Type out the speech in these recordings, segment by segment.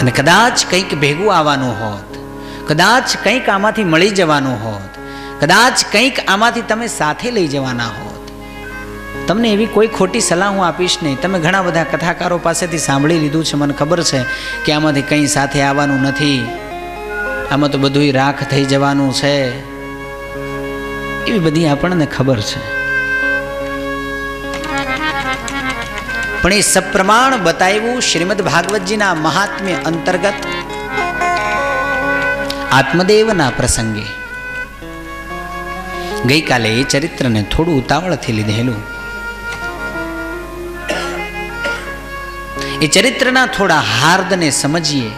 અને કદાચ કંઈક ભેગું આવવાનું હોત. કદાચ કંઈક આમાંથી મળી જવાનું હોત. કદાચ કંઈક આમાંથી તમે સાથે લઈ જવાના હોત. તમને એવી કોઈ ખોટી સલાહ હું આપીશ નહીં. તમે ઘણા બધા કથાકારો પાસેથી સાંભળી લીધું છે. મને ખબર છે કે આમાંથી કંઈ સાથે આવવાનું નથી. આમાં તો બધુંય રાખ થઈ જવાનું છે. એવી બધી આપણને ખબર છે. પણ એ સપ્રમાણ બતાવ્યું શ્રીમદ ભાગવતજીના મહાત્મ્ય અંતર્ગત આત્મદેવના પ્રસંગે. ગઈકાલે એ ચરિત્રને થોડું ઉતાવળથી લીધેલું. એ ચરિત્રના થોડા હાર્દને સમજીએ.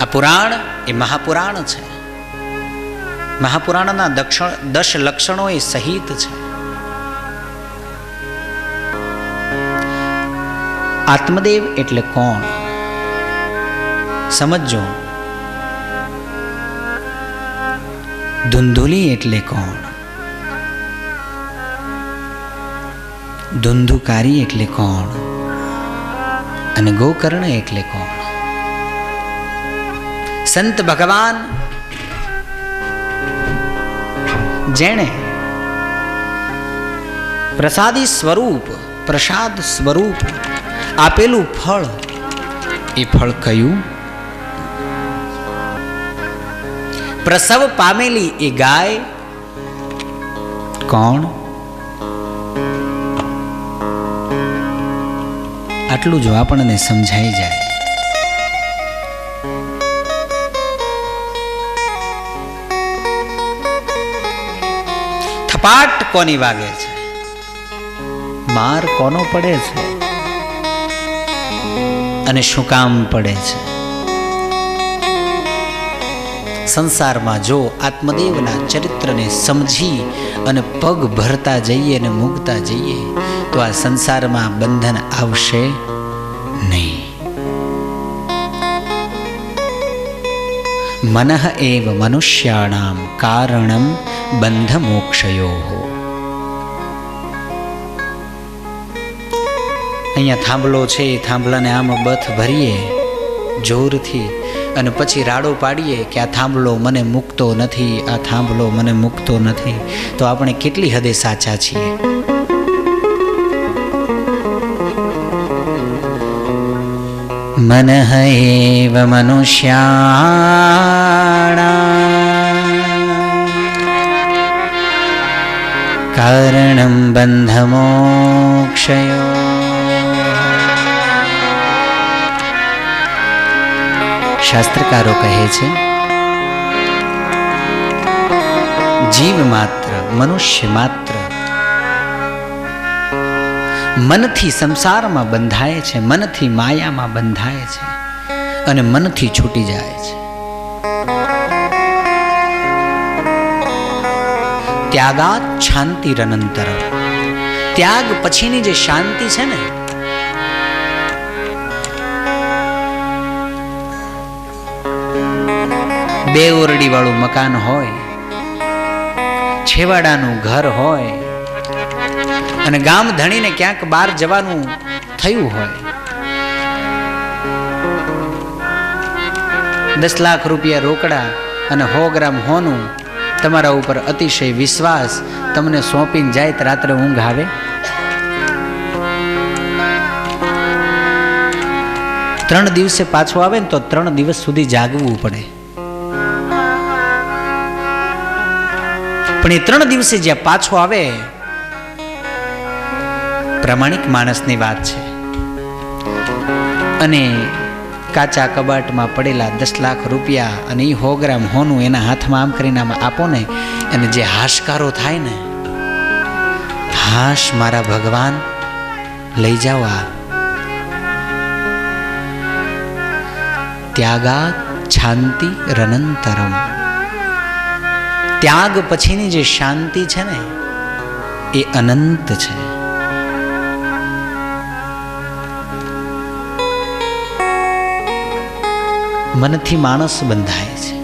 આ પુરાણ એ મહાપુરાણ છે. મહાપુરાણના દક્ષણ દશ લક્ષણો એ સહિત છે. આત્મદેવ એટલે કોણ સમજો ધુંધુલી એટલે કોણ ધુંધુકારી એટલે કોણ અને ગોકર્ણ એટલે કોણ સંત ભગવાન જેણે પ્રસાદી સ્વરૂપ પ્રસાદ સ્વરૂપ આપેલું ફળ? એ ફળ કયું? પ્રસવ પામેલી એ ગાય? કોણ? આટલું જો આપણને સમજાઈ જાય. થપાટ કોની વાગે છે? માર કોનો પડે છે? અને શું કામ પડે છે? સંસારમાં જો આત્મદેવના ચરિત્રને સમજી અને પગ ભરતા જઈએ અને મૂકતા જઈએ, તો આ સંસારમાં બંધન આવશે નહીં. મનઃ એવ મનુષ્યાણામ કારણમ બંધ મોક્ષયો અહીંયા થાંભલો છે, એ થાંભલાને આમ બથ ભરીએ જોરથી અને પછી રાડો પાડીએ કે આ થાંભલો મને મૂકતો નથી, આ થાંભલો મને મૂકતો નથી. તો આપણે કેટલી હદે સાચા છીએ? મન હૈવ મનુષ્યાણા. કારણમ બંધમોક્ષયો. શાસ્ત્રકારો કહે છે, જીવ માત્ર, મનુષ્ય માત્ર. મનથી સંસારમાં બંધાય છે, મનથી માયામાં બંધાય છે અને મનથી છૂટી જાય છે. ત્યાગાત શાંતિ રનંતર ત્યાગ પછીની જે શાંતિ છે ને બે ઓરડી વાળું મકાન હોય, છેવાડાનું ઘર હોય, અને ગામ ધણીને ક્યાંક બહાર જવાનું થયું હોય. દસ લાખ રૂપિયા રોકડા અને સો ગ્રામ હોનું તમારા ઉપર અતિશય વિશ્વાસ તમને સોંપીને જાય રાત્રે ઊંઘ આવે? ત્રણ દિવસે પાછો આવે ને તો ત્રણ દિવસ સુધી જાગવું પડે. પણ એ ત્રણ દિવસે જ્યાં પાછો આવે, પ્રામાણિક માણસની વાત છે. અને કાચા કબાટમાં પડેલા દસ લાખ રૂપિયા અને એ સો ગ્રામ હોનું એના હાથમાં આમ કરીને આમ આપો ને, અને જે હાશકારો થાય ને, હાશ મારા ભગવાન, લઈ જાઓ આ. ત્યાગા શાંતિ રનંતરમ. ત્યાગ પછીની જે શાંતિ છે ને એ અનંત છે. મનથી માણસ બંધાય છે.